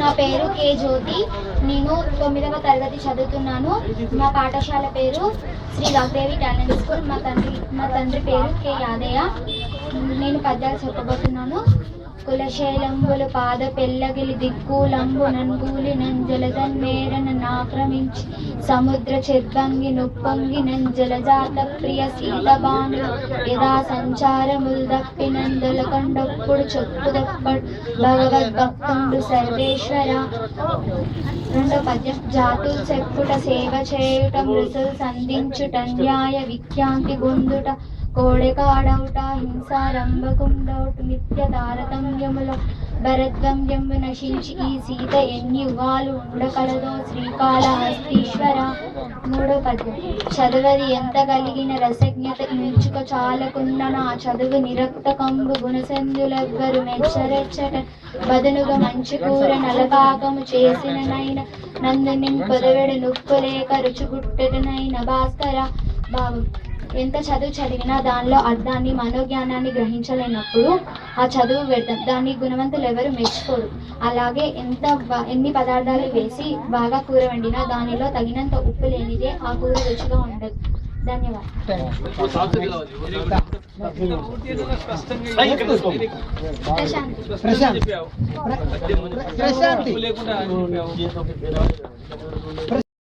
నా పేరు కే జ్యోతి. నేను తొమ్మిదవ తరగతి చదువుతున్నాను. మా పాఠశాల పేరు శ్రీ వాగ్దేవి టాలెంట్ స్కూల్. మా తండ్రి మా తండ్రి పేరు కే యాదయ్య. నేను పద్యాలు చెప్పబోతున్నాను. కులశైలంబులు పాద పెళ్ళగిలి దిక్కులంబు నంగూలి నంజలదన్ మేరన నాక్రమించి సముద్ర చిర్బంగి నొప్పంగి నంజలజాత ప్రియ సీత బాణు యదా సంచారముల్ దప్పి నందల కొండప్పుడు చొప్పు దప్పడు. భగవద్భక్తుండు సర్వేశ్వర రెండో పద్యం జాతులు చెప్పుట సేవ చేయుట మృతులు సంధించుట న్యాయ విఖ్యాంతి పొందుట కోడెకాడవుట హింసారంభకుండవుట నిత్య తారతమ్యముల భరద్వంద్యంబు నశించి ఈ సీత ఎన్ని యుగాలు ఉండకలదో శ్రీకాళహస్తీశ్వర మూడో పద్యం చదువది ఎంత కలిగిన రసజ్ఞత నిల్చుక చాలకున్న నా చదువు నిరక్తకంబు గుణసంధులెవ్వరు మెచ్చరెచ్చట. బదునుగా మంచి కూర నలభాగము చేసిన నైన నందు పొదవెడు నొప్పు లేక రుచిగుట్టెటనైన భాస్కర బాబు. ఎంత చదువు చదివినా దానిలో అర్థాన్ని మనోజ్ఞానాన్ని గ్రహించలేనప్పుడు ఆ చదువు వ్యర్థం. దాన్ని గుణవంతులు ఎవరు మెచ్చుకోరు. అలాగే ఎంత ఎన్ని పదార్థాలు వేసి బాగా కూర వండినా దానిలో తగినంత ఉప్పు లేనిదే ఆ కూర రుచిగా ఉండదు. ధన్యవాదాలు. ప్రశాంత్. ప్రశాంత్. ప్రశాంతి.